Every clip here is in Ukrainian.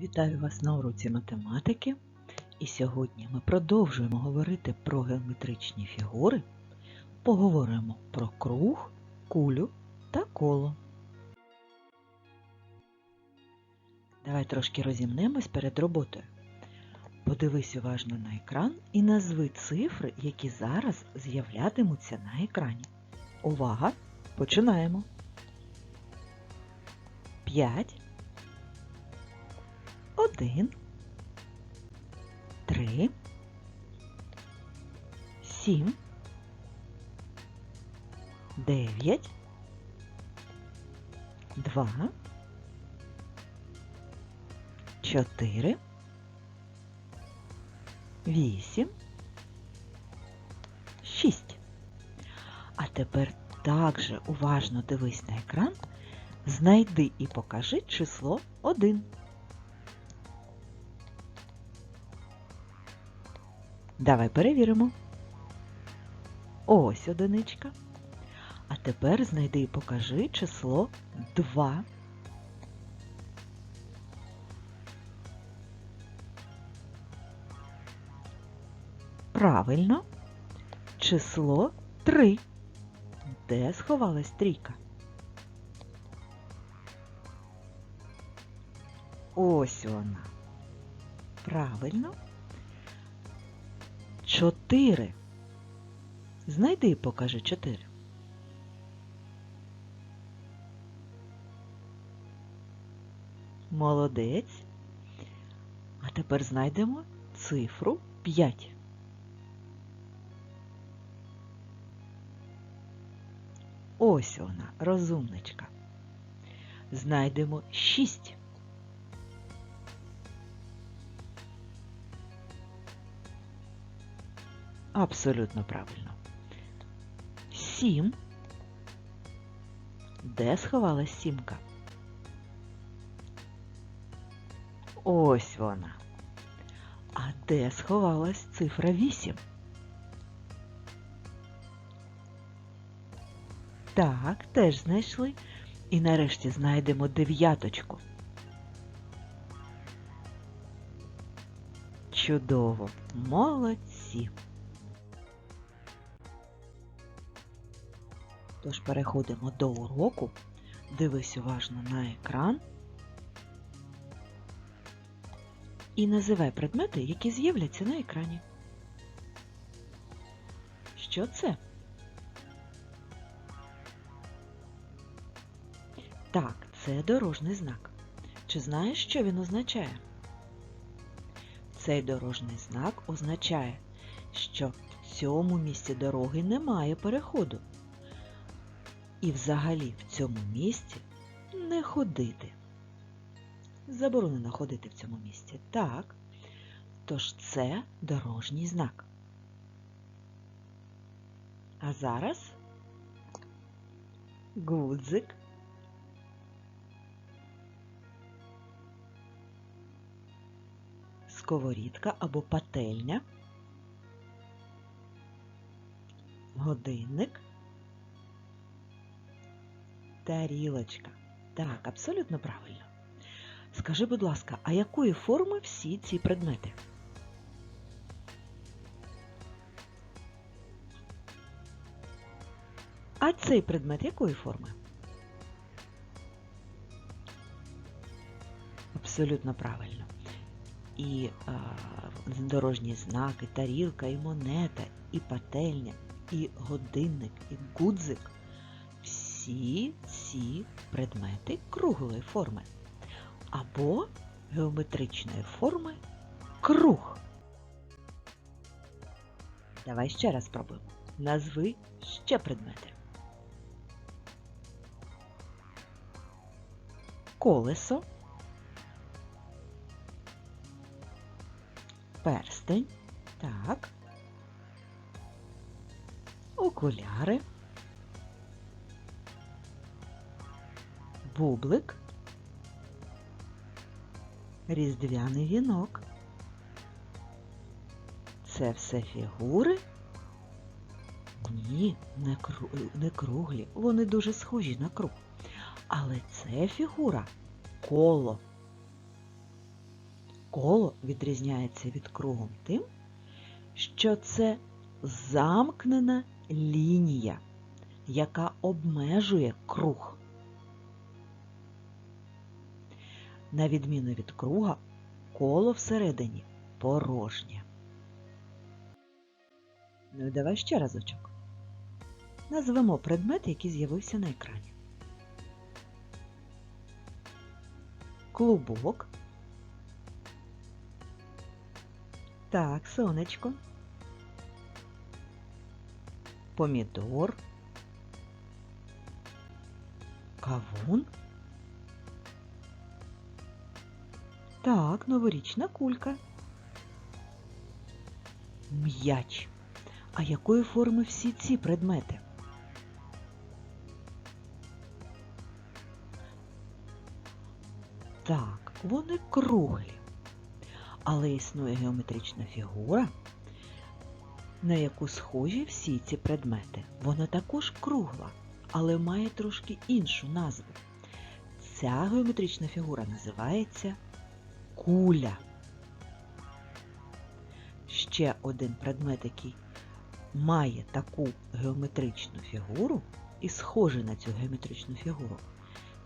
Вітаю вас на уроці математики. І сьогодні ми продовжуємо говорити про геометричні фігури. Поговоримо про круг, кулю та коло. Давай трошки розімнемось перед роботою. Подивись уважно на екран і назви цифри, які зараз з'являтимуться на екрані. Увага! Починаємо. 5 один, три, сім, дев'ять, два, чотири, вісім, шість. А тепер також уважно дивись на екран, знайди і покажи число один. Давай перевіримо. Ось одиничка. А тепер знайди і покажи число 2. Правильно. Число 3. Де сховалась трійка? Ось вона. Правильно. Чотири. Знайди і покажи чотири. Молодець. А тепер знайдемо цифру 5. Ось вона, розумничка. Знайдемо 6. Абсолютно правильно. Сім. Де сховалась сімка? Ось вона. А де сховалась цифра вісім? Так, теж знайшли. І нарешті знайдемо дев'яточку. Чудово! Молодці! Тож переходимо до уроку. Дивись уважно на екран. І називай предмети, які з'являться на екрані. Що це? Так, це дорожній знак. Чи знаєш, що він означає? Цей дорожній знак означає, що в цьому місці дороги немає переходу. І взагалі в цьому місці не ходити. Заборонено ходити в цьому місці. Так. Тож це дорожній знак. А зараз гудзик. Сковорідка або пательня. Годинник. Тарілочка. Так, абсолютно правильно. Скажи, будь ласка, а якої форми всі ці предмети? А цей предмет якої форми? Абсолютно правильно. І а, дорожні знаки, тарілка, і монета, і пательня, і годинник, і гудзик всі ці предмети круглої форми або геометричної форми круг. Давай ще раз спробуємо. Назви ще предмети. Колесо, перстень, так, окуляри. Бублик, різдвяний вінок. Це все фігури? Ні, не, кру... не круглі, вони дуже схожі на круг. Але це фігура коло. Коло відрізняється від кругом тим, що це замкнена лінія, яка обмежує круг. На відміну від круга, коло всередині порожнє. Ну і давай ще разочок. Назвемо предмет, який з'явився на екрані. Клубок. Так, сонечко. Помідор. Кавун. Так, новорічна кулька. М'яч. А якої форми всі ці предмети? Так, вони круглі. Але існує геометрична фігура, на яку схожі всі ці предмети. Вона також кругла, але має трошки іншу назву. Ця геометрична фігура називається куля. Ще один предмет, який має таку геометричну фігуру і схожий на цю геометричну фігуру,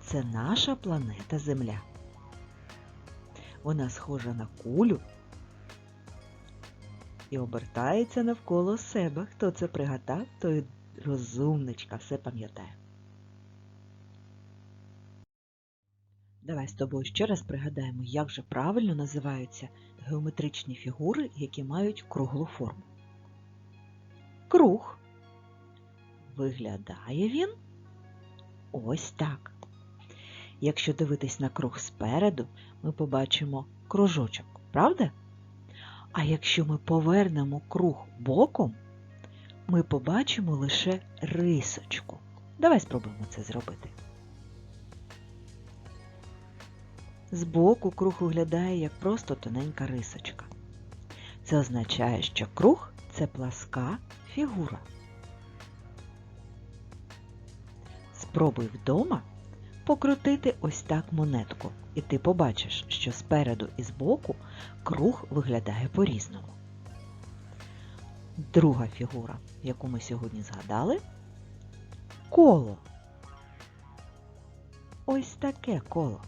це наша планета Земля. Вона схожа на кулю і обертається навколо себе. Хто це пригадав, той розумничка все пам'ятає. Давай з тобою ще раз пригадаємо, як же правильно називаються геометричні фігури, які мають круглу форму. Круг. Виглядає він ось так. Якщо дивитись на круг спереду, ми побачимо кружочок, правда? А якщо ми повернемо круг боком, ми побачимо лише рисочку. Давай спробуємо це зробити. Збоку круг виглядає як просто тоненька рисочка. Це означає, що круг це пласка фігура. Спробуй вдома покрутити ось так монетку, і ти побачиш, що спереду і збоку круг виглядає по-різному. Друга фігура, яку ми сьогодні згадали коло. Ось таке коло.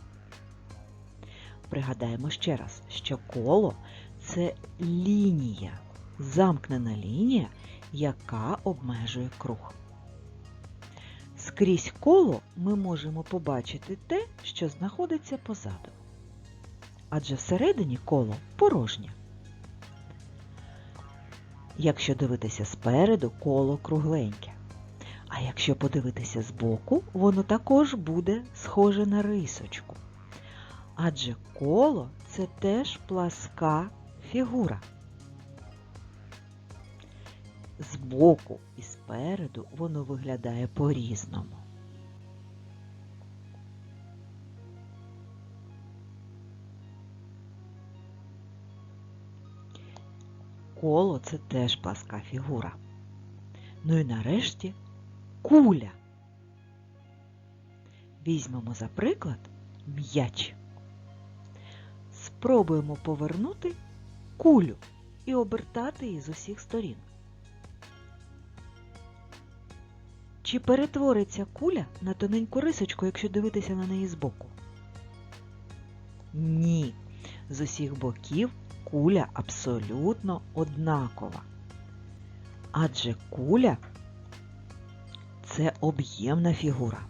Пригадаємо ще раз, що коло це лінія, замкнена лінія, яка обмежує круг. Скрізь коло ми можемо побачити те, що знаходиться позаду. Адже всередині коло порожнє. Якщо дивитися спереду, коло кругленьке. А якщо подивитися збоку, воно також буде схоже на рисочку. Адже коло це теж пласка фігура. Збоку і спереду воно виглядає по-різному. Коло це теж пласка фігура. Ну і нарешті куля. Візьмемо за приклад м'яч. Спробуємо повернути кулю і обертати її з усіх сторін. Чи перетвориться куля на тоненьку рисочку, якщо дивитися на неї збоку? Ні. З усіх боків куля абсолютно однакова. Адже куля це об'ємна фігура.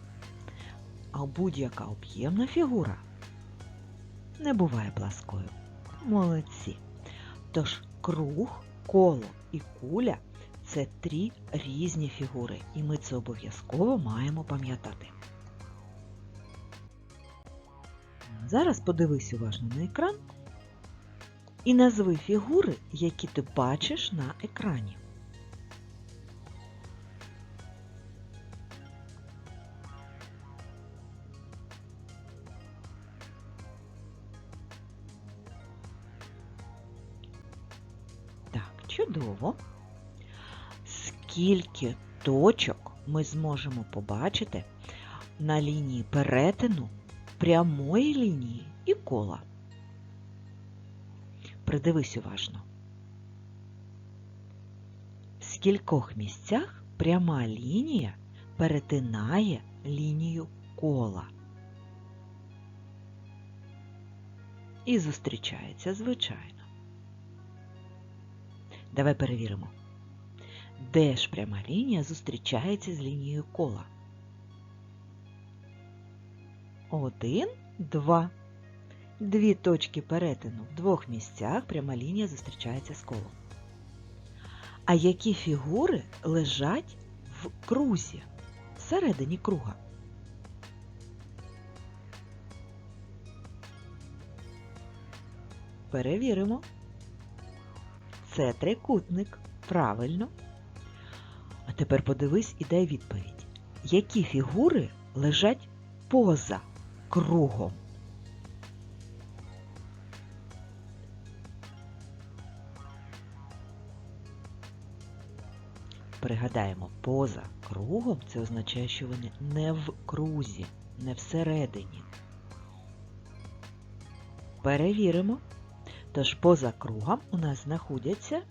А будь-яка об'ємна фігура не буває пласкою. Молодці. Тож круг, коло і куля це три різні фігури, і ми це обов'язково маємо пам'ятати. Зараз подивись уважно на екран і назви фігури, які ти бачиш на екрані. Чудово. Скільки точок ми зможемо побачити на лінії перетину прямої лінії і кола? Придивись уважно. В скількох місцях пряма лінія перетинає лінію кола. І зустрічається, звичайно. Давай перевіримо. Де ж пряма лінія зустрічається з лінією кола? Один, два. Дві точки перетину в двох місцях пряма лінія зустрічається з колом. А які фігури лежать в крузі всередині круга? Перевіримо. Це трикутник. Правильно. А тепер подивись і дай відповідь. Які фігури лежать поза кругом? Пригадаємо, поза кругом це означає, що вони не в крузі, не всередині. Перевіримо. Тож поза кругом у нас знаходяться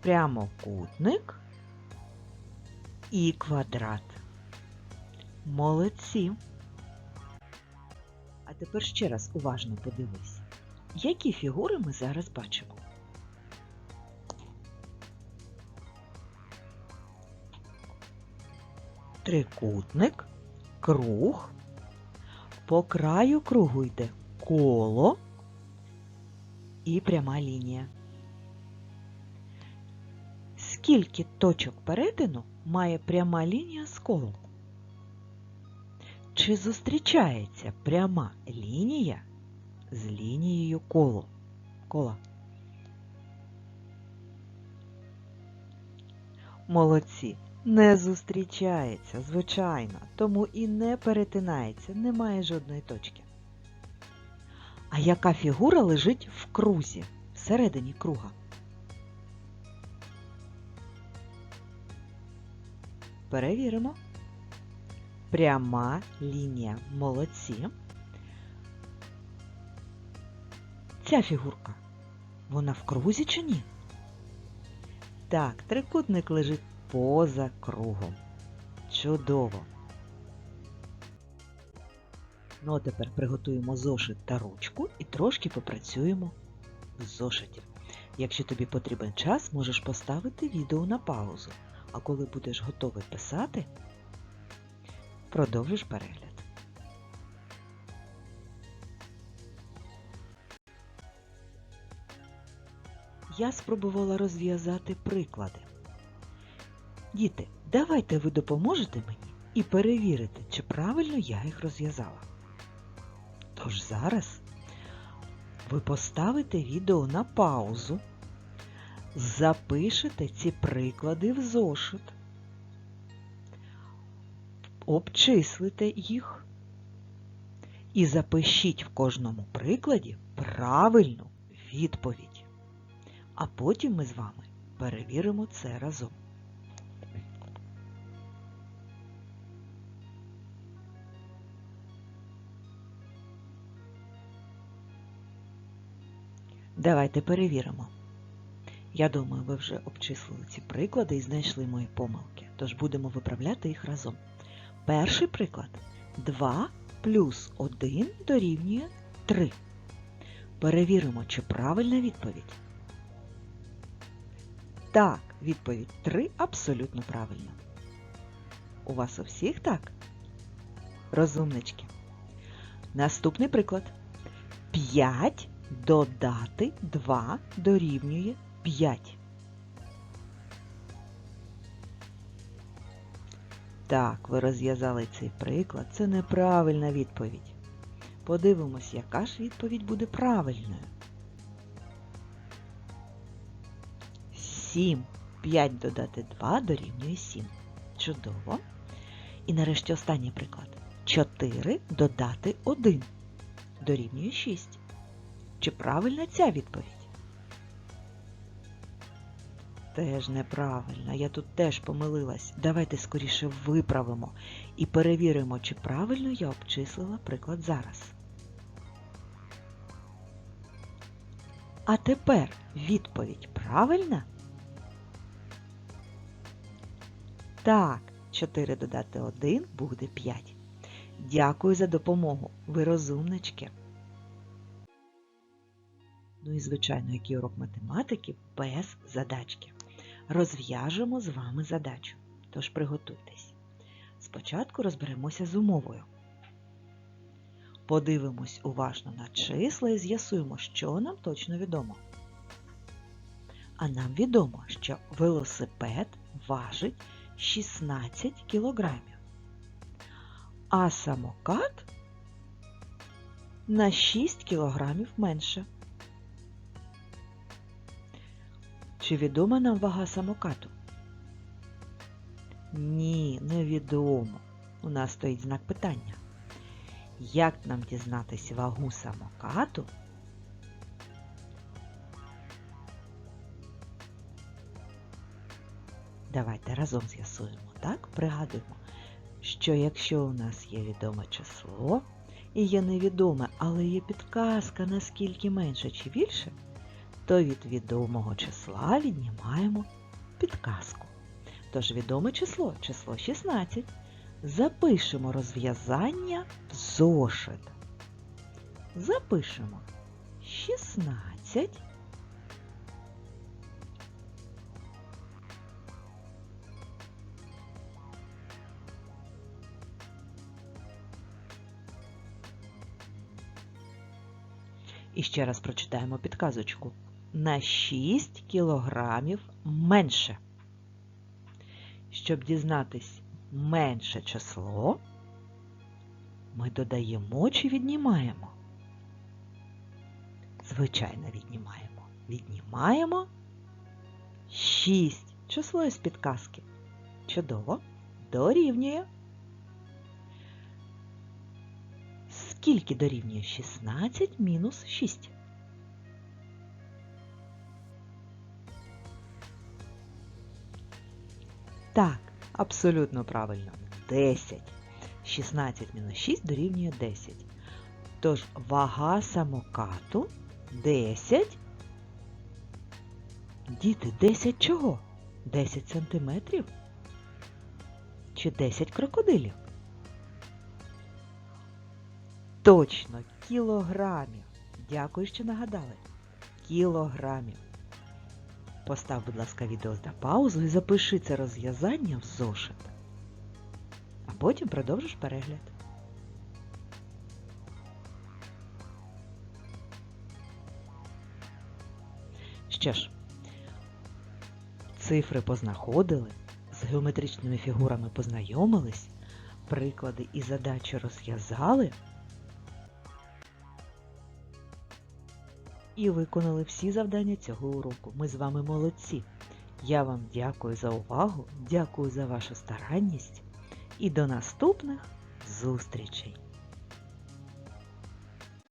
прямокутник і квадрат. Молодці. А тепер ще раз уважно подивись, які фігури ми зараз бачимо. Трикутник, круг, по краю кругу йде коло і пряма лінія. Скільки точок перетину має пряма лінія з колом? Чи зустрічається пряма лінія з лінією коло? кола? Молодці! Не зустрічається, звичайно, тому і не перетинається, немає жодної точки. А яка фігура лежить в крузі, всередині круга? Перевіримо. Пряма лінія. Молодці. Ця фігурка. Вона в крузі чи ні? Так, трикутник лежить поза кругом. Чудово! Ну а тепер приготуємо зошит та ручку і трошки попрацюємо в зошиті. Якщо тобі потрібен час, можеш поставити відео на паузу, а коли будеш готовий писати, продовжиш перегляд. Я спробувала розв'язати приклади. Діти, давайте ви допоможете мені і перевірите, чи правильно я їх розв'язала. Тож зараз ви поставите відео на паузу, запишете ці приклади в зошит, обчислите їх і запишіть в кожному прикладі правильну відповідь. А потім ми з вами перевіримо це разом. Давайте перевіримо. Я думаю, ви вже обчислили ці приклади і знайшли мої помилки, тож будемо виправляти їх разом. Перший приклад 2 плюс 1 дорівнює 3. Перевіримо, чи правильна відповідь. Так, відповідь 3 абсолютно правильна. У вас у всіх так? Розумнички. Наступний приклад. 5 Додати 2 дорівнює 5. Так, ви розв'язали цей приклад. Це неправильна відповідь. Подивимось, яка ж відповідь буде правильною. 7. 5 додати 2 дорівнює 7. Чудово. І нарешті останній приклад. 4 додати 1 дорівнює 6. Чи правильна ця відповідь? Теж неправильно. Я тут теж помилилась. Давайте скоріше виправимо і перевіримо, чи правильно я обчислила приклад зараз. А тепер відповідь правильна? Так, 4 додати 1 буде 5. Дякую за допомогу. Ви розумнички. Ну і, звичайно, який урок математики без задачки. Розв'яжемо з вами задачу. Тож приготуйтесь. Спочатку розберемося з умовою. Подивимось уважно на числа і з'ясуємо, що нам точно відомо. А нам відомо, що велосипед важить 16 кілограмів, а самокат на 6 кілограмів менше. Чи відома нам вага самокату? Ні, невідомо. У нас стоїть знак питання. Як нам дізнатись вагу самокату? Давайте разом з'ясуємо, так? Пригадуємо, що якщо у нас є відоме число і є невідоме, але є підказка, наскільки менше чи більше, то від відомого числа віднімаємо підказку. Тож відоме число, число 16. Запишемо розв'язання в зошит. Запишемо 16. І ще раз прочитаємо підказочку. На 6 кілограмів менше. Щоб дізнатись менше число, ми додаємо чи віднімаємо? Звичайно, віднімаємо. Віднімаємо 6. Число із підказки. Чудово. Дорівнює. Скільки дорівнює 16 мінус 6? Так, абсолютно правильно. 10. 16 мінус 6 дорівнює 10. Тож вага самокату 10. Діти, 10 чого? 10 сантиметрів? Чи 10 крокодилів? Точно, кілограмів. Дякую, що нагадали. Кілограмів. Постав, будь ласка, відео на паузу і запиши це розв'язання в зошит. А потім продовжиш перегляд. Що ж, цифри познаходили, з геометричними фігурами познайомились, приклади і задачі розв'язали і виконали всі завдання цього уроку. Ми з вами молодці. Я вам дякую за увагу, дякую за вашу старанність і до наступних зустрічей!